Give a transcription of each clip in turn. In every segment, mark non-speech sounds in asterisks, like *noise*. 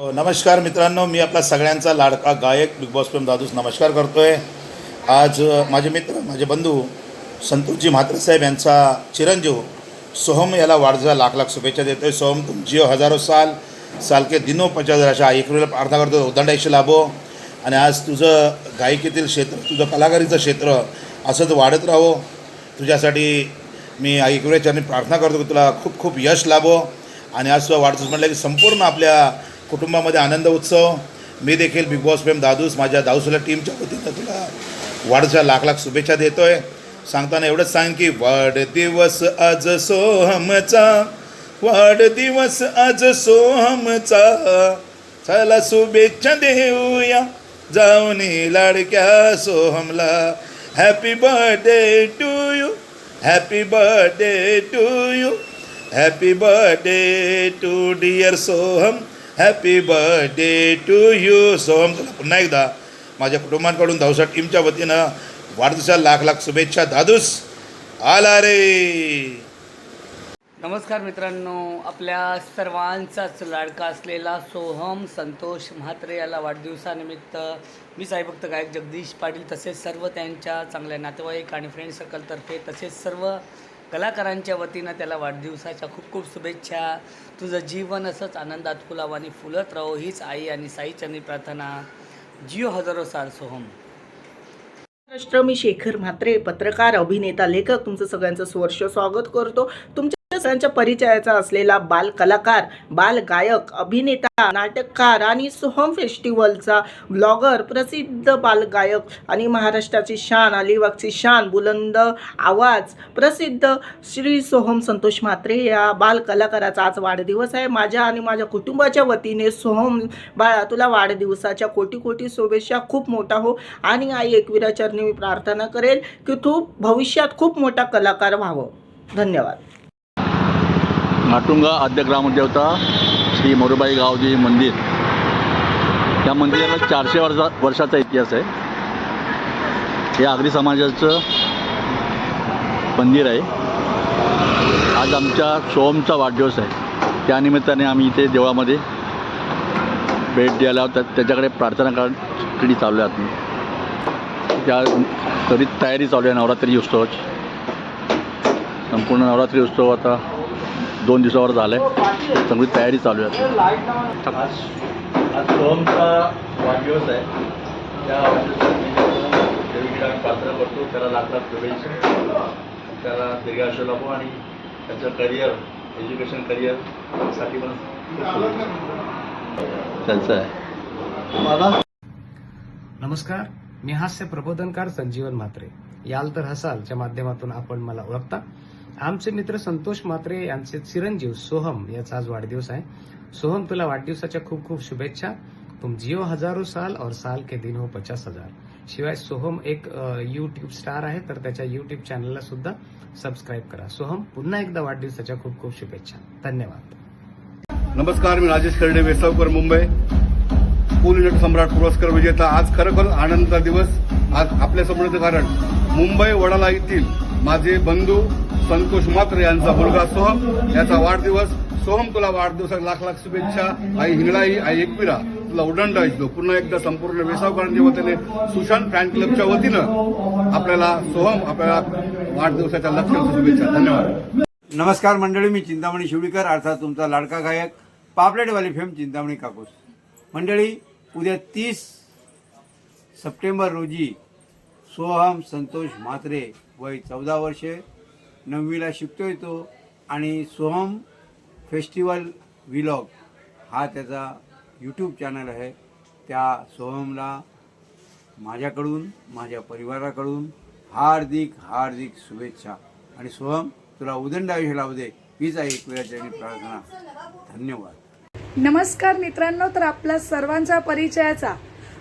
नमस्कार मित्रांनो मी आपला सगळ्यांचा लाडका गायक बिग बॉस प्रेम दादूस नमस्कार करतो आहे आज माझे मित्र माझे बंधू संतोषजी म्हात्रेसाहेब यांचा चिरंजीव सोहम याला वाढजा लाख लाख शुभेच्छा देतोय. सोहम तुम जिओ हजारो साल सालके दिनो पचास अशा एकवेळेला प्रार्थना करतो उदंडायशी लाभो. आणि आज तुझं गायकीतील क्षेत्र तुझं कलाकारीचं क्षेत्र असंच वाढत राहो. तुझ्यासाठी मी ऐकवेच्या प्रार्थना करतो की तुला खूप खूप यश लाभो. आणि आज तुझा वाढदिवस म्हटलं की संपूर्ण आपल्या कुटुंबामध्ये आनंद उत्सव. मी देखील बिग बॉस प्रेम दादूस माझ्या दाऊसला टीमच्या वतीनं तुला वाढच्या लाख लाख शुभेच्छा देतो आहे सांगताना एवढंच सांग की वाढदिवस आज सोहमचा वाढदिवस आज सोहमचा. चला शुभेच्छा देऊया जाऊन लाडक्या सोहमला. Happy birthday to you happy birthday to you happy birthday to dear Soham. Happy birthday to you Soham तुला पुन्हा एकदा माझ्या कुटुंबांकडून धावसा टीमच्या वतीनं वाढदिवसाला लाख लाख शुभेच्छा. दादूस आला रे. नमस्कार मित्रांनो. आपल्या सर्वांचाच लाडका असलेला सोहम संतोष म्हात्रे याला वाढदिवसानिमित्त मी साईभक्त गायक जगदीश पाटील तसेच सर्व त्यांच्या चांगल्या नातेवाईक आणि फ्रेंड सर्कलतर्फे तसेच सर्व कलाकारांच्या वतीनं त्याला वाढदिवसाच्या खूप खूप शुभेच्छा. तुझं जीवन असंच आनंदात फुलावानी फुलत राहो हीच आई आणि साईचंदी प्रार्थना. जिओ हजारो साल सोहम महाराष्ट्र मी शेखर म्हात्रे पत्रकार अभिनेता लेखक. तुमचं सगळ्यांचं सुवर्ष स्वागत करतो. तुमच्या त्यांच्या परिचयाचा असलेला बाल कलाकार बाल गायक अभिनेता नाटककार आणि सोहम फेस्टिवलचा ब्लॉगर प्रसिद्ध बाल गायक आणि महाराष्ट्राची शान अलिबागची शान बुलंद आवाज प्रसिद्ध श्री सोहम संतोष म्हात्रे या बाल कलाकाराचा आज वाढदिवस आहे. माझ्या आणि माझ्या कुटुंबाच्या वतीने सोहम बाळा तुला वाढदिवसाच्या कोटी कोटी शुभेच्छा. खूप मोठा हो. आणि आई एकविरा चरणी मी प्रार्थना करेल की तू भविष्यात खूप मोठा कलाकार व्हावं. धन्यवाद. माटुंगा आद्य ग्रामदेवता श्री मोरुबाई गावजी मंदिर. या मंदिराला चारशे वर्षा वर्षाचा इतिहास आहे. हे आगरी समाजाचं मंदिर आहे. आज आमच्या सोहमचा वाढदिवस आहे. त्यानिमित्ताने आम्ही इथे देवळामध्ये भेट द्यायला त्या त्याच्याकडे प्रार्थना करण्यासाठी चालू आहे आम्ही त्या तरी तयारी चालू आहे. नवरात्री उत्सवाची. संपूर्ण नवरात्री उत्सव आता दोन दिवसावर झालं आहे सगळी तयारी चालू आहे. आज सोहमचा वाढदिवस आहे. त्या आम्ही प्रार्थना करतो त्याला लाख शुभेच्छा. त्याला दीर्घाशु लाभो आणि त्याचं करिअर एज्युकेशन करिअरसाठी पण. त्यांचं आहे. नमस्कार. मी हास्य प्रबोधनकार संजीवन म्हात्रे. याल तर हसालच्या माध्यमातून आपण मला ओळखता. आमचे मित्र संतोष म्हात्रे यांचे चिरंजीव सोहम याचा आज वाढदिवस आहे. सोहम तुला वाढदिवसाच्या खूप खूप शुभेच्छा. तुम जियो हजारो साल और साल के दिन हो पचास हजार. शिवाय सोहम एक यूट्यूब स्टार आहे तर त्याच्या यूट्यूब चॅनलला सुद्धा सबस्क्राईब करा. सोहम पुन्हा एकदा वाढदिवसाच्या खूप खूप शुभेच्छा. धन्यवाद. नमस्कार मी राजेश खर्डे वेसावकर मुंबई. पूल युनिट सम्राट पुरस्कार विजेता. आज खरोखर आनंदाचा दिवस. आज आपल्या समोरचं कारण मुंबई वडाला येथील माझे बंधू संतोष मात्र यांचा मुलगा सोहम याचा वाढदिवस सोहम तुला वाढदिवसात लाख लाख शुभेच्छा आई हिंगळाई आई एकविरा तुला उडंड ऐकतो पुन्हा एकदा संपूर्ण वेसावकरांच्या वतीने सुशांत फॅन क्लबच्या वतीनं आपल्याला सोहम आपल्याला वाढदिवसाच्या लक्ष शुभेच्छा. धन्यवाद. नमस्कार मंडळी मी चिंतामणी शिवडीकर अर्थात तुमचा लाडका गायक पापलेटवाली फेम चिंतामणी कापूस. मंडळी उद्या तीस सप्टेंबर रोजी सोहम संतोष म्हात्रे वय चौदा वर्षे नववीला शिकतोय तो. आणि सोहम फेस्टिवल विलॉग हा त्याचा यूट्यूब चॅनल आहे. त्या सोहमला माझ्याकडून माझ्या परिवाराकडून हार्दिक हार्दिक शुभेच्छा. आणि सोहम तुला उदंड आयुष्य लावू दे. हीच आहे एक प्रार्थना. धन्यवाद. नमस्कार मित्रांनो तर आपला सर्वांचा परिचयाचा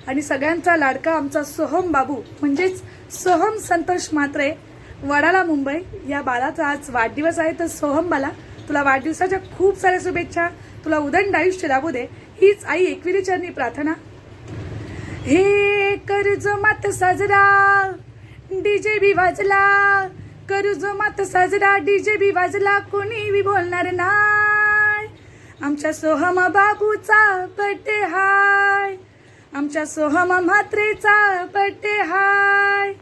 आणि सगळ्यांचा लाडका आमचा सोहम बाबू म्हणजेच सोहम संतोष म्हात्रे वडाला मुंबई. या बाळाचा आज वाढदिवस आहे तर सोहम बाला तुला वाढदिवसाच्या खूप साऱ्या शुभेच्छा. तुला उदंड आयुष्य लाभू दे. हीच आई एकविरी चरणी प्रार्थना. हे कर्ज मात साजरा डीजे बी वाजला. कर्ज मात साजरा डीजे बी वाजला. कोणी बी बोलणार नाही. आमच्या सोहम बाबूचा बड्डे हाय. आमच्या सोहम म्हात्रेचा बड्डे हाय.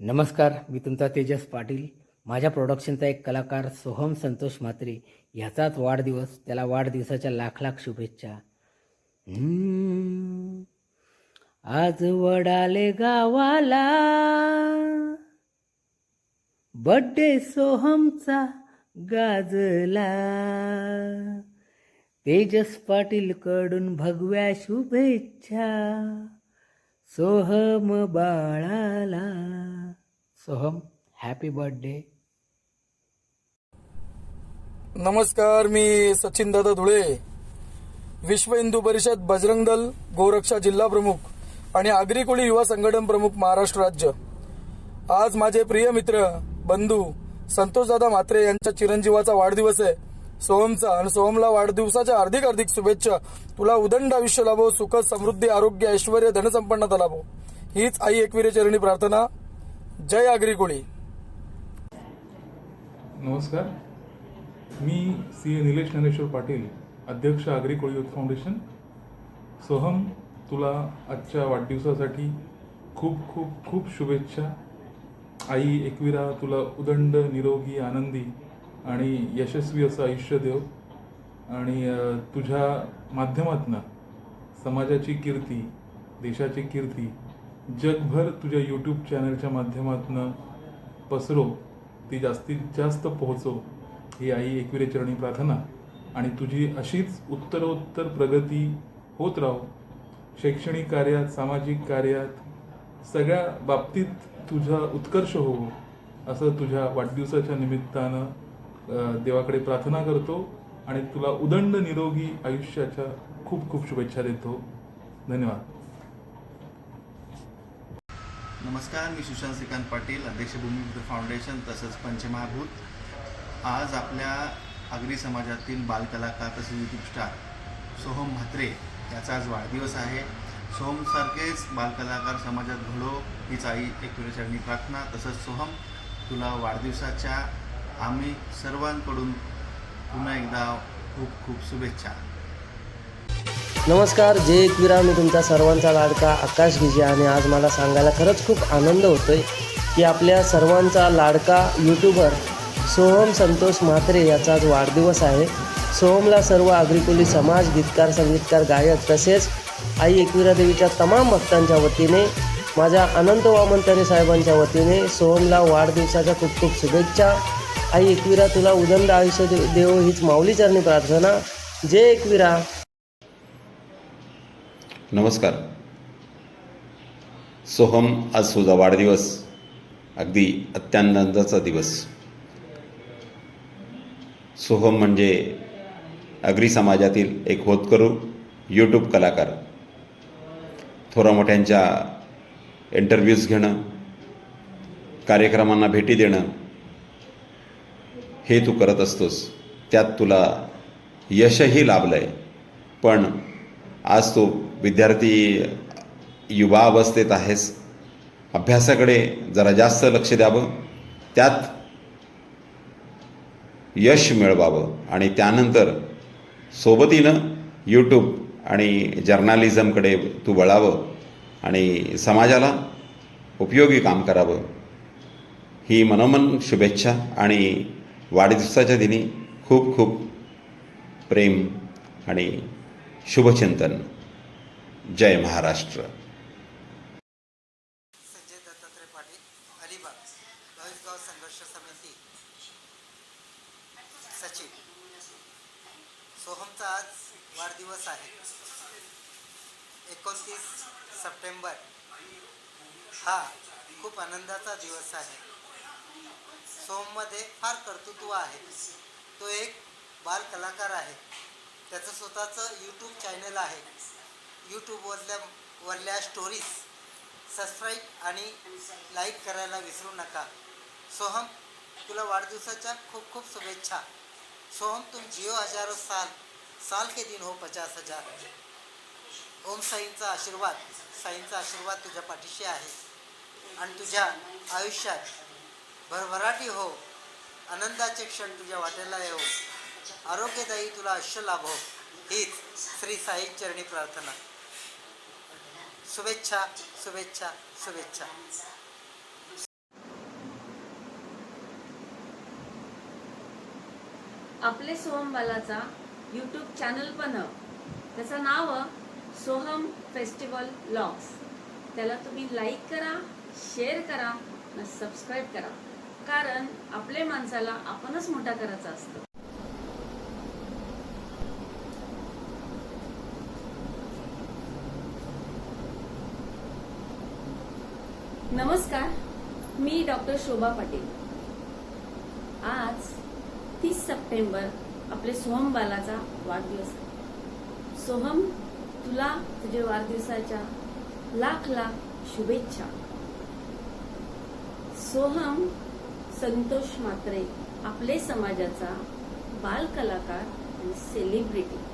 नमस्कार मी तुमचा तेजस पाटील. माझ्या प्रोडक्शनचा एक कलाकार सोहम संतोष म्हात्रे. ह्याचाच वाढदिवस त्याला वाढदिवसाच्या लाख लाख शुभेच्छा. आज वडाले गावाला बड्डे सोहमचा गाजला. तेजस पाटील कडून भगव्या शुभेच्छा. सोहम बाळाला. सोहम हॅपी बर्थडे नमस्कार मी सचिन दादा धुळे. विश्व हिंदू परिषद बजरंग दल गोरक्षा जिल्हा प्रमुख आणि आगरी कोळी युवा संघटन प्रमुख महाराष्ट्र राज्य. आज माझे प्रिय मित्र बंधू संतोषदादा म्हात्रे यांच्या चिरंजीवाचा वाढदिवस आहे. सोहमचा आणि सोहमला वाढदिवसाच्या हार्दिक हार्दिक शुभेच्छा. तुला उदंड आयुष्य लाभो सुख समृद्धी आरोग्य ऐश्वर धनसंपन्नता लाभो. हीच आई एकविरे चरणी प्रार्थना. जय आगरी कोळी नमस्कार. मी सी ए निलेश ज्ञानेश्वर पाटील अध्यक्ष आगरी कोळी युथ फाउंडेशन. सोहम तुला आजच्या वाढदिवसासाठी खूप खूप खूप शुभेच्छा. आई एकविरा तुला उदंड निरोगी आनंदी आणि यशस्वी असं आयुष्य देव. आणि तुझ्या माध्यमातनं समाजाची कीर्ती देशाची कीर्ती जगभर तुझ्या यूट्यूब चॅनलच्या माध्यमातून पसरो ती जास्तीत जास्त पोहोचो ही आई एकविरेचरणी प्रार्थना. आणि तुझी अशीच उत्तरोत्तर प्रगती होत राहो. शैक्षणिक कार्यात सामाजिक कार्यात सगळ्या बाबतीत तुझा उत्कर्ष हो असं तुझ्या वाढदिवसाच्या निमित्तानं देवाकडे प्रार्थना करतो आणि तुला उदंड निरोगी आयुष्याच्या खूप खूप शुभेच्छा देतो. धन्यवाद. नमस्कार मी सुशांत श्रीकांत पाटील अध्यक्ष भूमिपुत्र फाउंडेशन तसंच पंचमहाभूत. आज आपल्या आगरी समाजातील बालकलाकार तसेच यूट्यूब स्टार सोहम म्हात्रे याचा आज वाढदिवस आहे. सोहमसारखेच बालकलाकार समाजात घडो हीच आई एकविरेचरणी प्रार्थना. तसंच सोहम तुला वाढदिवसाच्या आम्ही सर्वांकडून पुन्हा एकदा खूप खूप शुभेच्छा. नमस्कार जय एकविरा. मी तुमचा सर्वांचा लाडका आकाश गिजे आणि आज मला सांगायला खरंच खूप आनंद होतोय की आपल्या सर्वांचा लाडका यूट्यूबर सोहम संतोष म्हात्रे याचा आज वाढदिवस आहे. सोहमला सर्व आग्रिकुली समाज गीतकार संगीतकार गायक तसेच आई एकविरा देवीच्या तमाम भक्तांच्या वतीने माझ्या अनंत वामनतरे साहेबांच्या वतीने सोहमला वाढदिवसाच्या खूप खूप शुभेच्छा. आई एकविरा तुला उदंड आयुष्य दे- हीच हीच माऊलीचरणी प्रार्थना. जय एकविरा. नमस्कार. सोहम आज तुझा वाढदिवस. अगदी अत्यानंदाचा दिवस. सोहम म्हणजे अग्री समाजातील एक होतकरू यूट्यूब कलाकार. थोरा मोठ्यांच्या इंटरव्ह्यूज घेणं कार्यक्रमांना भेटी देणं हे तू करत असतोस. त्यात तुला यशही लाभलं आहे पण आज तो विद्यार्थी युवा अवस्थेत आहेस. अभ्यासाकडे जरा जास्त लक्ष द्यावं. त्यात यश मिळवावं. आणि त्यानंतर सोबतीनं यूट्यूब आणि जर्नालिझमकडे तू वळावं. आणि समाजाला उपयोगी काम करावं. ही मनोमन शुभेच्छा आणि वाढदिवसाच्या दिनी खूप खूप प्रेम आणि शुभचिंतन. जय महाराष्ट्र. संजय दत्तात्रय पाटील अलिबाग गाव संघर्ष समिती. सचिव सोहमचा आज वाढदिवस आहे. एकोणतीस सप्टेंबर हा खूप आनंदाचा दिवस आहे. सोहममध्ये फार कर्तृत्व आहे. तो एक बालकलाकार आहे. त्याचं स्वतःचं यूट्यूब चॅनल आहे. यूट्यूबवरल्या वरल्या स्टोरीज सबस्क्राईब आणि लाईक करायला विसरू नका. सोहम तुला वाढदिवसाच्या खूप खूप शुभेच्छा. सोहम तुम जिओ हजारो साल साल के दिन हो पचास हजार. ओम साईंचा आशीर्वाद साईंचा आशीर्वाद तुझ्या पाठीशी आहे. आणि तुझ्या आयुष्यात भरभराटी हो. आनंदाचे क्षण तुझ्या वाटेला येऊ आरोग्यदायी तुला आयुष्य लाभो हो. हीच श्री साई चरणी प्रार्थना. शुभेच्छा शुभेच्छा शुभेच्छा. आपले सोहम बालाचा यूट्यूब चॅनल पण हं. त्याचं नाव सोहम फेस्टिवल ब्लॉग्स त्याला तुम्ही लाईक करा शेअर करा आणि सबस्क्राईब करा. कारण आपल्या माणसाला आपणच मोठा करायचा असतो. नमस्कार मी डॉक्टर शोभा पाटील. आज तीस सप्टेंबर आपले सोहम बालाचा वाढदिवस आहे. सोहम तुला तुझ्या वाढदिवसाच्या लाख लाख शुभेच्छा. सोहम संतोष मात्रे आपले समाजाचा बाल कलाकार आणि सेलिब्रिटी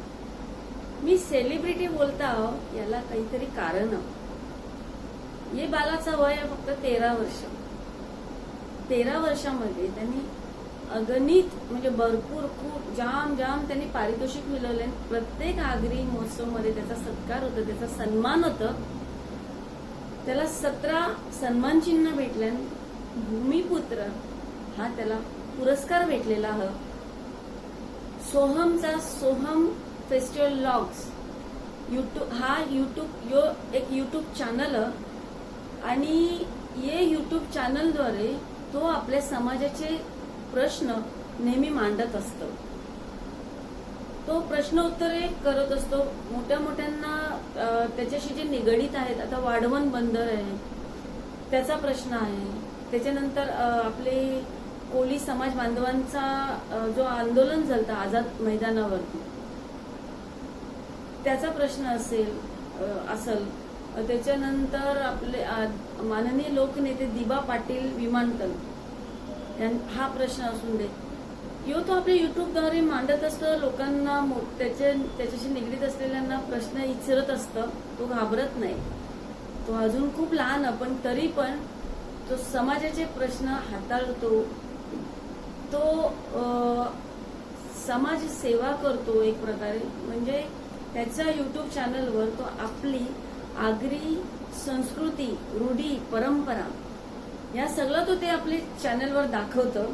मी सेलिब्रिटी बोलता आहो याला काहीतरी कारण ये बालाचं वय आहे फक्त तेरा वर्ष. तेरा वर्षामध्ये त्यांनी अगणित म्हणजे भरपूर खूप जाम जाम त्यांनी पारितोषिक मिळवले प्रत्येक आगरी महोत्सवमध्ये त्याचा सत्कार होतो त्याचा सन्मान होत. त्याला सतरा सन्मान चिन्ह भेटले भूमिपुत्र हा त्याला पुरस्कार भेटलेला ह. सोहमचा सोहम फेस्टिवल लॉग्स. युट्यूब हा युट्यूब यो एक युट्यूब चॅनल आणि ये यूट्यूब चॅनलद्वारे तो आपल्या समाजाचे प्रश्न नेहमी मांडत असतो. तो प्रश्न उत्तरे करत असतो. मोठ्या मोठ्यांना त्याच्याशी जे निगडीत आहेत आता वाढवण बंदर आहे त्याचा प्रश्न आहे. त्याच्यानंतर आपले कोळी समाज बांधवांचा जो आंदोलन झालं आझाद मैदानावरती त्याचा प्रश्न असेल असल. त्याच्यानंतर आपले माननीय लोकनेते दिबा पाटील विमानतळ हा प्रश्न असून दे. यो तो आपल्या युट्यूबद्वारे मांडत असतो लोकांना मो- त्याच्या त्याच्याशी निगडीत असलेल्यांना प्रश्न विचारत असतं तो घाबरत नाही. तो अजून खूप लहान आहे, पण तरी पण तो समाजाचे प्रश्न हाताळतो. तो समाज सेवा करतो एक प्रकारे. म्हणजे त्याच्या युट्यूब चॅनलवर तो आपली आगरी संस्कृती रूढी परंपरा या सगळं तो ते आपले चॅनलवर दाखवतं.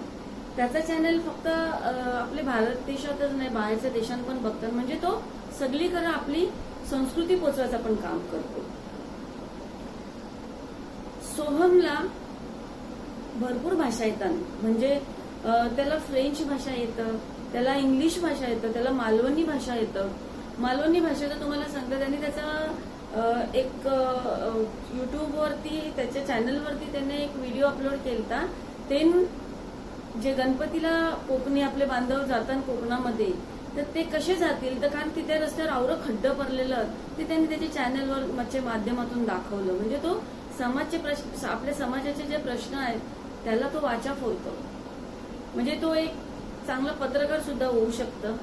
त्याचा चॅनल फक्त आपले भारत देशातच नाही बाहेरच्या देशात पण बघतात. म्हणजे तो सगळीकडे आपली संस्कृती पोचवायचं पण काम करतो. सोहमला भरपूर भाषा येतात. म्हणजे त्याला फ्रेंच भाषा येतं त्याला इंग्लिश भाषा येतं त्याला मालवणी भाषा येतं. मालवणी भाषेचं तुम्हाला सांगतात आणि त्याचा एक युट्यूबवरती त्याच्या चॅनलवरती त्याने एक व्हिडिओ अपलोड केलता. ते जे गणपतीला कोकणी आपले बांधव जातात कोकणामध्ये तर ते कसे जातील? तर कारण तिथे रस्त्यावर आवरं खड्डं पडलेलं ते त्यांनी त्याच्या चॅनलवर च्या म्हणजे माध्यमातून दाखवलं. म्हणजे तो समाजचे प्रश्न आपल्या समाजाचे जे प्रश्न आहेत त्याला तो वाचा फोडतो. म्हणजे तो एक चांगला पत्रकार सुद्धा होऊ शकतं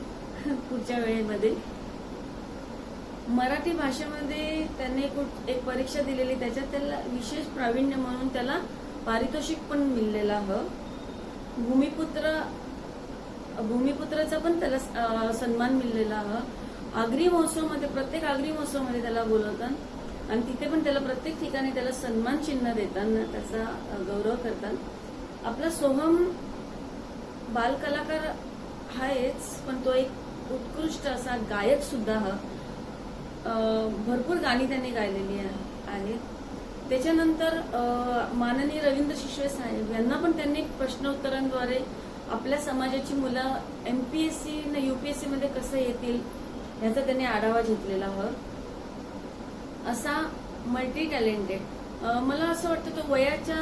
*laughs* पुढच्या वेळेमध्ये. मराठी भाषेमध्ये त्यांनी कुठ- एक परीक्षा दिलेली त्याच्यात त्याला विशेष प्रावीण्य म्हणून त्याला पारितोषिक पण मिळलेलं हवं भूमिपुत्र भूमिपुत्राचा पण त्याला सन्मान मिळलेला हवं आगरी महोत्सवमध्ये प्रत्येक आगरी महोत्सवमध्ये त्याला बोलवतात आणि तिथे पण त्याला प्रत्येक ठिकाणी त्याला सन्मान चिन्ह देताना त्याचा गौरव करतात. आपला सोहम बालकलाकार आहेच पण तो एक उत्कृष्ट असा गायक सुद्धा हा भरपूर गाणी त्यांनी गायलेली आहे- आहेत त्याच्यानंतर माननीय रवींद्र शिशवे साहेब यांना पण त्यांनी प्रश्नोत्तरांद्वारे आपल्या समाजाची मुलं एम पी एस एमपीएससी आणि युपीएससी मध्ये कसं येतील याचा त्यांनी आढावा घेतलेला हवा असा मल्टी टॅलेंटेड मला असं वाटतं तो वयाच्या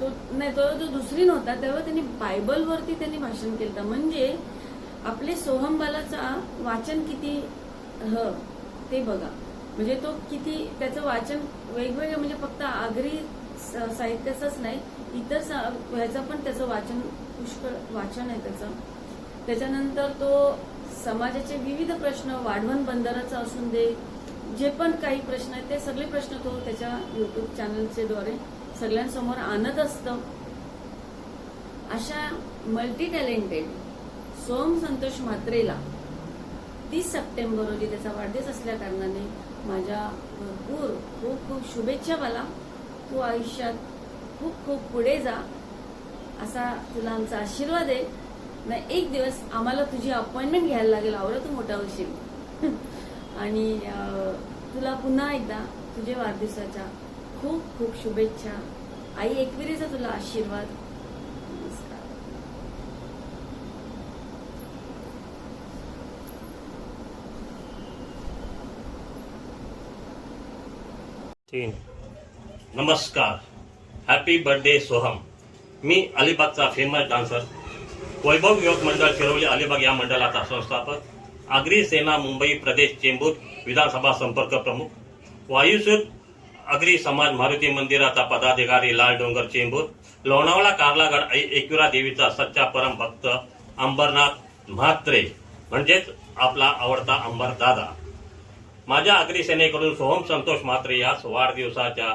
तो नाही तो जो दुसरी नव्हता. तेव्हा त्यांनी बायबलवरती त्यांनी भाषण केलं म्हणजे आपले सोहमबालाचा वाचन किती ह ते बघा. म्हणजे तो किती त्याचं वाचन वेगवेगळं म्हणजे फक्त आगरी स- साहित्याचंच नाही इतर ह्याचं पण त्याचं वाचन पुष्कळ वाचन आहे त्याचं. त्याच्यानंतर तो समाजाचे विविध प्रश्न वाढवण बंदराचा असून दे जे पण काही प्रश्न आहेत ते सगळे प्रश्न तो त्याच्या युट्यूब चॅनलचे द्वारे सगळ्यांसमोर आणत असतं. अशा मल्टी टॅलेंटेड सोम संतोष म्हात्रेला तीस सप्टेंबर रोजी त्याचा वाढदिवस असल्या कारणाने माझ्या भरपूर खूप खूप शुभेच्छा मला. तू आयुष्यात खूप खूप पुढे जा असा तुला आमचा आशीर्वाद आहे. ना एक दिवस आम्हाला तुझी अपॉइंटमेंट घ्यायला लागेल आवडं तू मोठा होशील. *laughs* आणि तुला पुन्हा एकदा तुझ्या वाढदिवसाच्या खूप खूप शुभेच्छा. आई एकविरीचा तुला आशीर्वाद नमस्कार तीन. नमस्कार. हॅपी बर्थडे सोहम मी अलिबागचा फेमस डान्सर वैभव युवक मंडळ शिरवली अलिबाग या मंडळाचा संस्थापक. आगरी सेना मुंबई प्रदेश चेंबूर विधानसभा संपर्क प्रमुख. वायुसूत अग्री समाज मारुती मंदिराचा पदाधिकारी लाल डोंगर चेंबूर. लोणावळा कार्लागड एकविरा देवीचा सच्चा परम भक्त अंबरनाथ म्हात्रे. म्हणजेच आपला आवडता अंबर दादा. माझ्या अग्री सेनेकडून सोहम संतोष म्हात्रे यास वाढदिवसाच्या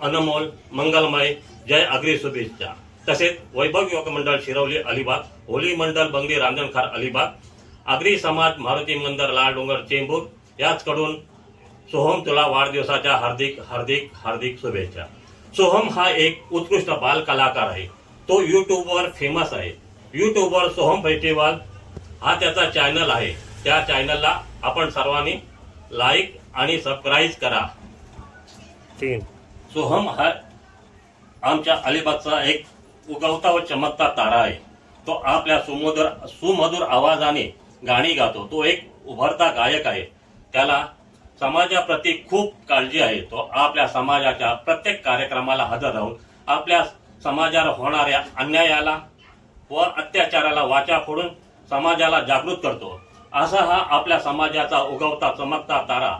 अनमोल मंगलमय जय अग्री शुभेच्छा. तसेच वैभव युवक मंडळ शिरवली अलिबाग होली मंडळ बंगली रांजणखार अलिबाग आगरी समाज मारुती मंदिर लाल डोंगर चेंबूर याचकडून सोहम तुला वाढदिवसाच्या हार्दिक हार्दिक हार्दिक शुभेच्छा. सोहम हा एक उत्कृष्ट बाल कलाकार आहे. तो यूट्यूबवर फेमस आहे. यूट्यूबवर सोहम फेस्टिवल हा त्याचा चॅनल आहे. त्या चॅनलला आपण सर्वांनी लाईक आणि सबस्क्राईब करा. तीन सोहम हा आमच्या अलिबागचा एक उगवता व चमकता तारा आहे. तो आपल्या सुमधुर सुमधुर आवाजाने गाणी गातो. तो एक उभरता गायक आहे. त्याला समाजाप्रती खूप काळजी आहे. तो आपल्या समाजाच्या प्रत्येक कार्यक्रमाला हजर राहून आपल्या समाजावर होणाऱ्या अन्यायाला व अत्याचाराला वाचा फोडून समाजाला जागृत करतो. असा हा आपल्या समाजाचा उगवता चमकता तारा.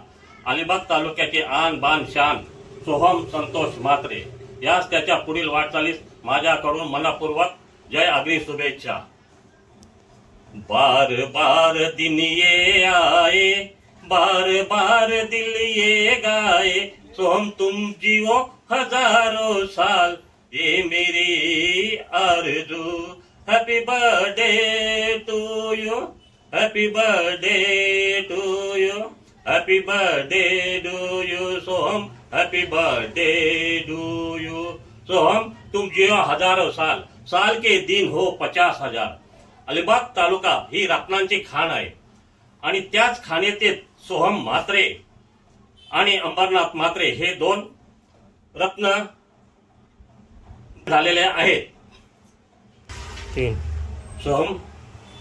अलिबाग तालुक्याचे आन बान शान सोहम संतोष म्हात्रे. यास त्याच्या पुढील वाटचालीस माझ्याकडून मनपूर्वक जय अग्री शुभेच्छा. बार बार दिन ये आए बार बार दिल ये गाए सोहम तुम जियो हजारो साल ये मेरी आरज़ू. Happy birthday to you happy birthday to you happy birthday to you Soham happy birthday to you Soham तुम जियो हजारों साल. साल के दिन हो पचास हजार. अलिबाग तालुका ही रत्नांची खाण आहे. आणि त्याच खाणीतील सोहम म्हात्रे आणि अंबरनाथ म्हात्रे हे दोन रत्न झालेले आहेत. तीन. सोहम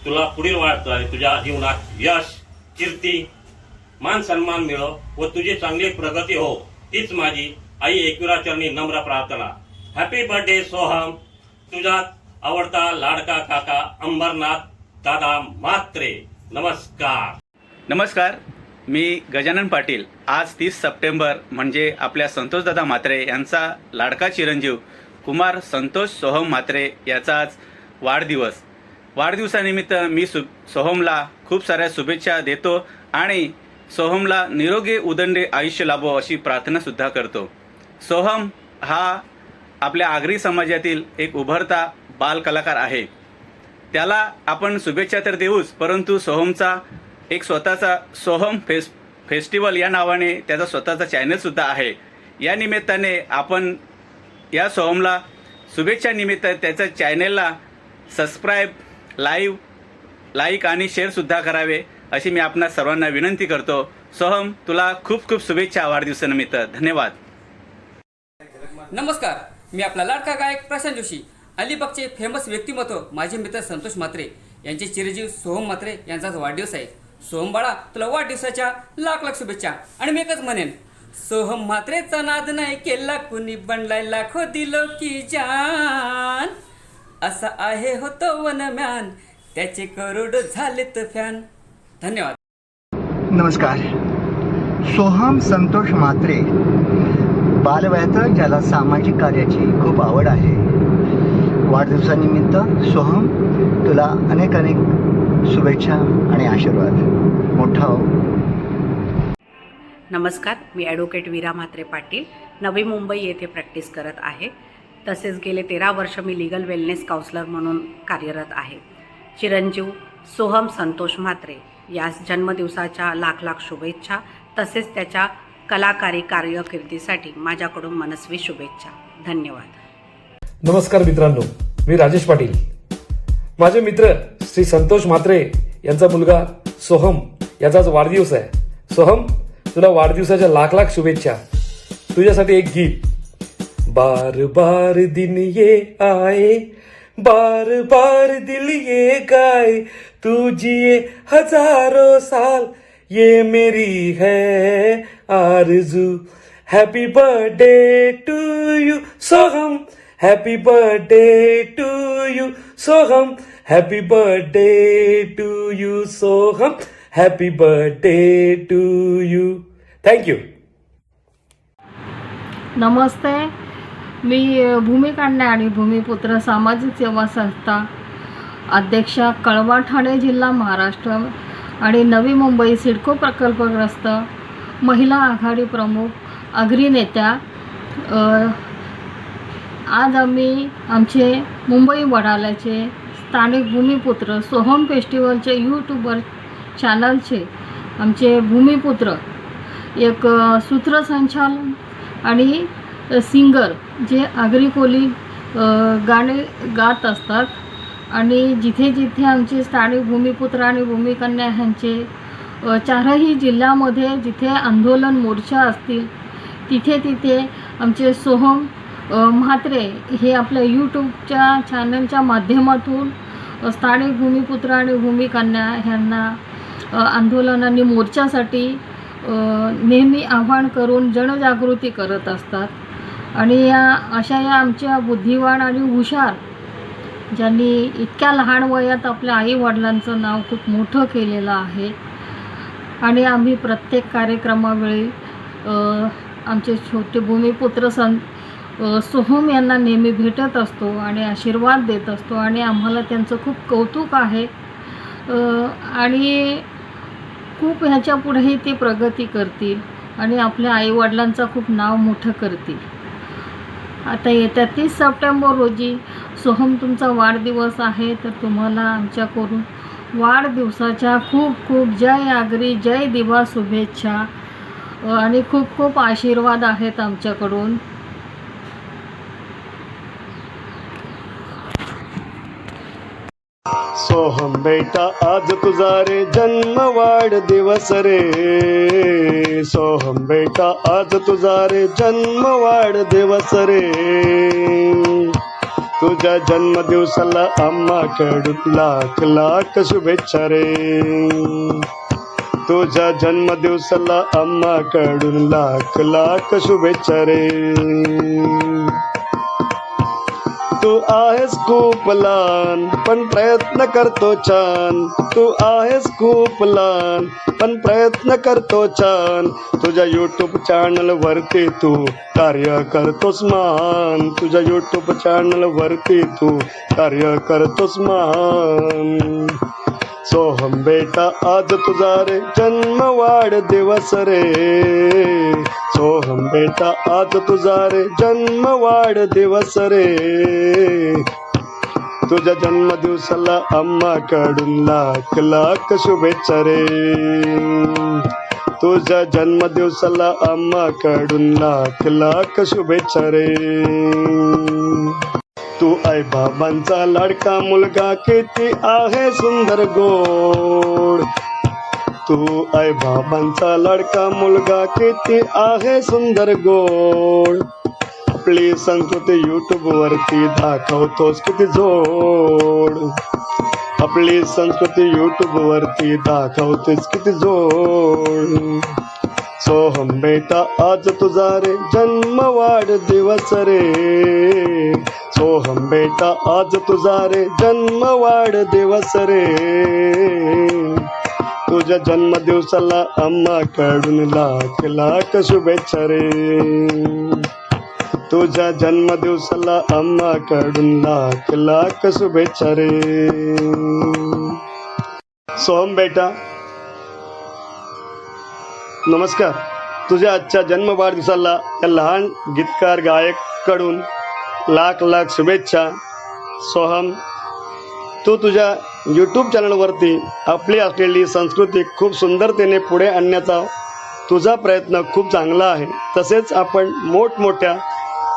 तुला पुढील वाटचाल तुझ्या जीवनात यश कीर्ती मान सन्मान मिळो व तुझी चांगली प्रगती हो. तीच माझी आई एकविरा चरणी नम्र प्रार्थना. Happy birthday Soham. तुझा आवडता लाडका काका अंबरनाथ दादा मात्रे नमस्कार. नमस्कार मी गजानन पाटील. आज तीस सप्टेंबर म्हणजे आपल्या संतोषदादा म्हात्रे यांचा लाडका चिरंजीव कुमार संतोष सोहम म्हात्रे याचा आज वाढदिवस. वाढदिवसानिमित्त मी सु सोहमला खूप साऱ्या शुभेच्छा देतो आणि सोहमला निरोगी उदंडे आयुष्य लाभो अशी प्रार्थनासुद्धा करतो. सोहम हा आपल्या आगरी समाजातील एक उभरता बालकलाकार आहे. त्याला आपण शुभेच्छा तर देऊच परंतु सोहमचा एक स्वतःचा सोहम फेस फेस्टिवल या नावाने त्याचा स्वतःचा चॅनलसुद्धा आहे. या निमित्ताने आपण या सोहमला शुभेच्छा निमित्त त्याच्या चॅनेलला सबस्क्राईब लाईव्ह लाईक आणि शेअरसुद्धा करावे अशी मी आपणा सर्वांना विनंती करतो. सोहम तुला खूप खूप शुभेच्छा वाढदिवसानिमित्त. धन्यवाद. नमस्कार मी आपला लाडका गायक प्रशांत जोशी. अलिबागचे फेमस व्यक्तिमत्व माझे मित्र संतोष म्हात्रे. यांचे चिरजीव सोहम म्हात्रे यांचाच वाढदिवस आहे. सोहम बाळा तुला वाढदिवसाच्या लाख लाख शुभेच्छा. आणि मी एकच म्हणेन सोहम म्हात्रेचा नाद नाही केला कुणी बनलाय लाखो दिलो की जान. असा आहे होतो वनम्यान. त्याचे करोड झालेत फॅन. धन्यवाद. नमस्कार. सोहम संतोष म्हात्रे बालवयात ज्याला सामाजिक कार्याची खूप आवड आहे. वाढदिवसानिमित्त सोहम तुला अनेक अनेक शुभेच्छा आणि आशीर्वाद. मोठा हो. नमस्कार मी ॲडव्होकेट वीरा म्हात्रे पाटील. नवी मुंबई येथे प्रॅक्टिस करत आहे. तसेच गेले तेरा वर्ष मी लिगल वेलनेस काउन्सलर म्हणून कार्यरत आहे. चिरंजीव सोहम संतोष म्हात्रे यास जन्मदिवसाच्या लाख लाख शुभेच्छा तसेच त्याच्या कलाकारी कार्यकिर्दीसाठी माझ्याकडून मनस्वी शुभेच्छा. धन्यवाद. नमस्कार मित्रांनो मी राजेश पाटील. माझे मित्र श्री संतोष म्हात्रे यांचा मुलगा सोहम याचा आज वाढदिवस आहे. सोहम तुला वाढदिवसाच्या लाख लाख शुभेच्छा. तुझ्यासाठी एक गीत. बार बार दिन ये आए, बार बार दिल ये गाए, तू जिए हज़ारों साल, ये मेरी है आरज़ू। Happy birthday to you Soham. Happy birthday to you Soham. Happy birthday to you Soham. Happy birthday to you thank you नमस्ते। मी भूमिकांना आणि भूमिपुत्र सामाजिक सेवा संस्था अध्यक्षा कळवा ठाणे जिल्हा महाराष्ट्र आणि नवी मुंबई सिडको प्रकल्पग्रस्त महिला आघाडी प्रमुख अग्री नेत्या आज आम्ही आमचे मुंबई वडाल्याचे स्थानिक भूमिपुत्र सोहम फेस्टिवलचे यूट्यूबर चॅनलचे आमचे भूमिपुत्र एक सूत्रसंचालन आणि सिंगर जे आगरी कोली गाणे गात असतात. आणि जिथे जिथे आमचे स्थानिक भूमिपुत्र आणि भूमिकन्या ह्यांचे चारही जिल्ह्यामध्ये जिथे आंदोलन मोर्चा असतील तिथे तिथे आमचे सोहम म्हात्रे हे आपल्या यूट्यूबच्या चॅनलच्या माध्यमातून स्थानिक भूमिपुत्र आणि भूमिकन्या ह्यांना आंदोलन आणि मोर्चासाठी नेहमी आव्हान करून जनजागृती करत असतात. आणि या अशा या आमच्या बुद्धिवान आणि हुशार ज्यांनी इतक्या लहान वयात आपल्या आईवडिलांचं नाव खूप मोठं केलेलं आहे. आणि आम्ही प्रत्येक कार्यक्रमावेळी आमचे छोटे भूमिपुत्र सं सोहम यांना नेहमी भेटत असतो आणि आशीर्वाद देत असतो आणि आम्हाला त्यांचं खूप कौतुक आहे. आणि खूप ह्याच्या पुढेही ते प्रगती करतील आणि आपल्या आईवडिलांचं खूप नाव मोठं करतील. आता येत्या तीस सप्टेंबर रोजी सोहम तुमचा वाढदिवस आहे तर तुम्हाला आमच्याकडून वाढदिवसाच्या खूप खूप जय आगरी जय दिवा शुभेच्छा. आणि खूप खूप आशीर्वाद आहेत आमच्याकडून. सोहम बेटा आज तुझा रे जन्म वाढ दिवस रे. सोहम बेटा आज तुझा रे जन्म वाढ दिवस रे. तुझ्या जन्मदिवसाला आम्हाकडून लाख लाख शुभेच्छा रे. तुझ्या जन्मदिवसाला आम्हाकडून लाख लाख शुभेच्छा रे. आहेस खूप लहान पण प्रयत्न करतो छान. तू आहेस खूप लहान पण प्रयत्न करतो छान. तुझ्या यूट्यूब चॅनल वरती तू कार्य करतोस महान. तुझ्या यूट्यूब चॅनल वरती तू कार्य करतोस महान. सोहम बेटा आज तुझा रे जन्म वाढदिवस रे. सोहम बेटा आज तुझा रे जन्म वाढदिवस रे. तुझ्या जन्मदिवसाला आम्हाकडून लाख लाख शुभेच्छा रे. तुझ्या जन्मदिवसाला आम्हाकडून लाख लाख शुभेच्छा रे. तू आई बाबांचा लाडका मुलगा किती आहे सुंदर गोड. तू आई बाबांचा लाडका मुलगा किती आहे सुंदर गोड. आपली संस्कृती युट्यूब वरती दाखवतोस किती जोड. आपली संस्कृती युट्यूब वरती दाखवतेस किती जोड. सोहम बेटा आज तुझा रे जन्म वाढदिवस रे. सोहम बेटा आज तुझा रे जन्म वाढदिवस रे. तुझ्या जन्मदिवसाला आम्हाकडून लाख लाख शुभेच्छा रे. तुझ्या जन्मदिवसाला आम्हाकडून लाख लाख शुभेच्छा रे. सोहम बेटा नमस्कार. तुझ्या आजच्या जन्म वाढदिवसाला या लहान गीतकार गायककडून लाख लाख शुभेच्छा. सोहम तू तुझ्या यूट्यूब चॅनलवरती आपली असलेली संस्कृती खूप सुंदरतेने पुढे आणण्याचा तुझा प्रयत्न खूप चांगला आहे. तसेच आपण मोठमोठ्या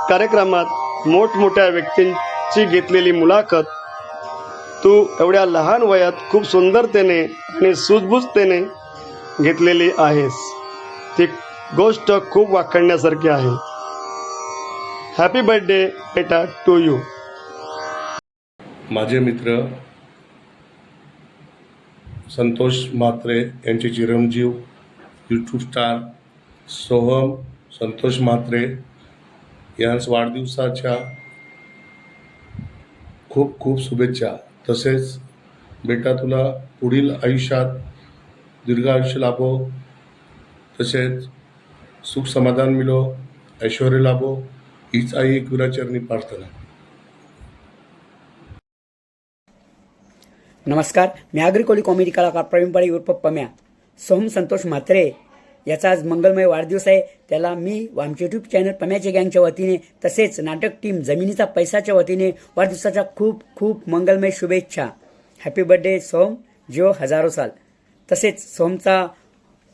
कार्यक्रमात मोठमोठ्या व्यक्तींची घेतलेली मुलाखत तू एवढ्या लहान वयात खूप सुंदरतेने आणि सुजबुजतेने घेतलेली आहेस. ती गोष्ट खूप वाखाणण्यासारखी आहे. हॅपी बर्थडे बेटा टू यू माझे मित्र संतोष म्हात्रे यांचे चिरंजीव यूट्यूब स्टार सोहम संतोष म्हात्रे यांस वाढदिवसाच्या खूप खूप शुभेच्छा. तसेच बेटा तुला पुढील आयुष्यात दीर्घ आयुष्य लाभो. तसेच सुख समाधान मिलो ऐश्वर्य लाभो हीच आई एकविराचरणी प्रार्थना. नमस्कार मी आग्रिकोली कॉमेडी कलाकार प्रवीण पाडी उर्फ पम्या. सोहम संतोष म्हात्रे याचा आज मंगलमय वाढदिवस आहे. त्याला मी आमच्या यूट्यूब चॅनल पम्याच्या गँगच्या वतीने तसेच नाटक टीम जमिनीचा पैसाच्या वतीने वाढदिवसाच्या खूप खूप मंगलमय शुभेच्छा. Happy birthday Soham. जिओ हजारो साल. तसेच सोहमचा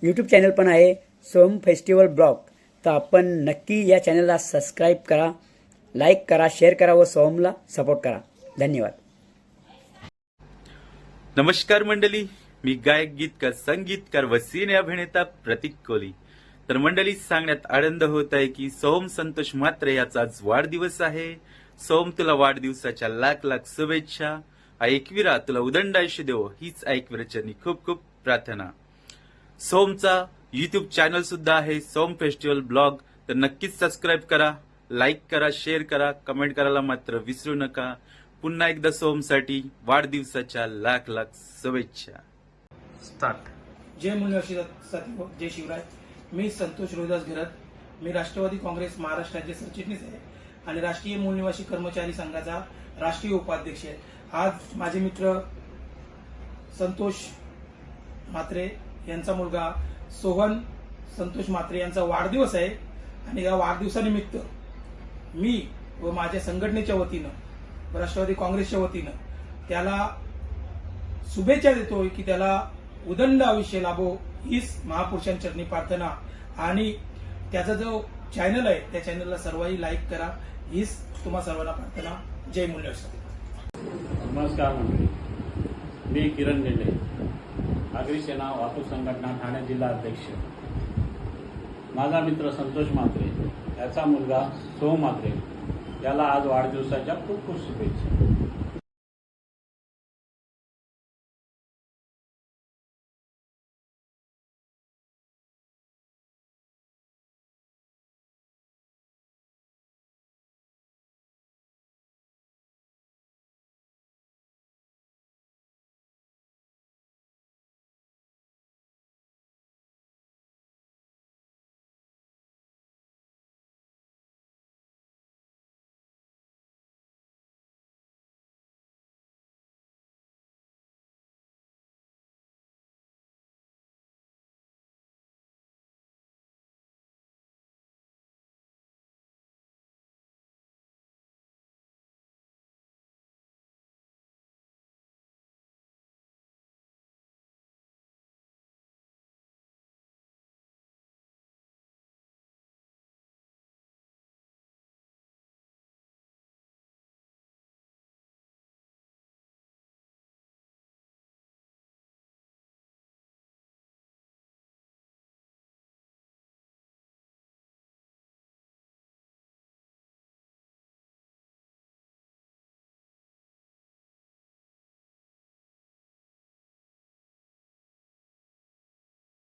यूट्यूब चॅनल पण आहे सोम फेस्टिवल ब्लॉग तर आपण नक्की या चॅनलला सबस्क्राईब करा लाईक करा शेअर करा व सोमला सपोर्ट करा. धन्यवाद. नमस्कार मंडळी मी गायक गीतकार संगीतकार व सिने अभिनेता प्रतीक कोहली तर मंडळी सांगण्यात आनंद होत आहे की सोम संतोष म्हात्रे याचा आज वाढदिवस आहे. सोम तुला वाढदिवसाच्या लाख लाख शुभेच्छा. ऐकविरा तुला उदंड आयुष्य देवो. हीच ऐकविराच्यांनी खूप खूप प्रार्थना. सोमचा युट्यूब चॅनल सुद्धा आहे सोम फेस्टिवल ब्लॉग तर नक्कीच सबस्क्राईब करा लाईक करा शेअर करा कमेंट करायला मात्र विसरू नका. पुन्हा एकदा सोमसाठी वाढदिवसाच्या लाख लाख शुभेच्छा. स्टार्ट जय मुनिवर्षी जय शिवराय. मी संतोष रोहिदास घरत मी राष्ट्रवादी काँग्रेस महाराष्ट्र राज्य सरचिटणीस आहे आणि राष्ट्रीय मूलनिवासी कर्मचारी संघाचा राष्ट्रीय उपाध्यक्ष आहे. आज माझे मित्र संतोष म्हात्रे यांचा मुलगा सोहन संतोष म्हात्रे यांचा वाढदिवस आहे. आणि या वाढदिवसानिमित्त मी व माझ्या संघटनेच्या वतीनं राष्ट्रवादी काँग्रेसच्या वतीनं त्याला शुभेच्छा देतोय की त्याला उदंड आयुष्य लाभो हीच महापुरुषांचरणी प्रार्थना. आणि त्याचा जो चॅनल आहे त्या चॅनलला सर्वही लाईक करा हीच तुम्हा सर्वांना प्रार्थना. जय मूल्य नमस्कार मंडळी. मी किरण लेंडे आगरी सेना वाहतूक संघटना ठाणे जिल्हा अध्यक्ष. माझा मित्र संतोष म्हात्रे याचा मुलगा सोम म्हात्रे याला आज वाढदिवसाच्या खूप खूप शुभेच्छा.